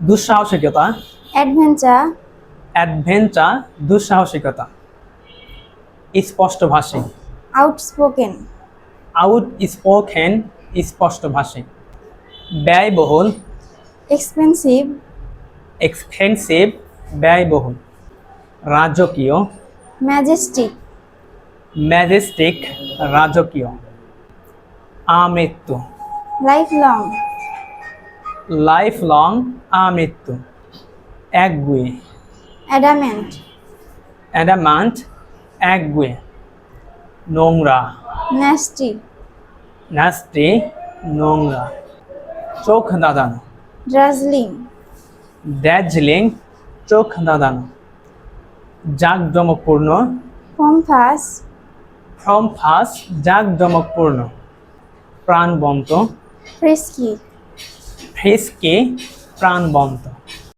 দুঃসাহসিকতা। Adventure adventure দুঃসাহসিকতা। স্পষ্টভাষী। Outspoken out spoken স্পষ্টভাষী। ব্যয়বহুল। এক্সপেন্সিভ এক্সপেন্সিভ ব্যয়বহুল। রাজকীয়। ম্যাজেস্টিক ম্যাজেস্টিক রাজকীয়। আমৃত্যু। লাইফ লং লাইফ লং আমৃত্যু। একগুয়ে। অ্যাডামেন্ট। অ্যাডামান্ট একগুয়ে। নোংরা। ন্যাস্টি। নাস্তি নোংরা। চোখ দাদানো ড্রাজলিং। দার্জিলিং চোখ দাদানো জাঁকজমকপূর্ণ পম্পাস ফ্রম ফাস জাঁকজমকপূর্ণ। প্রাণবন্ত। ফ্রিস্কি। ফ্রেসকে প্রাণবন্ত।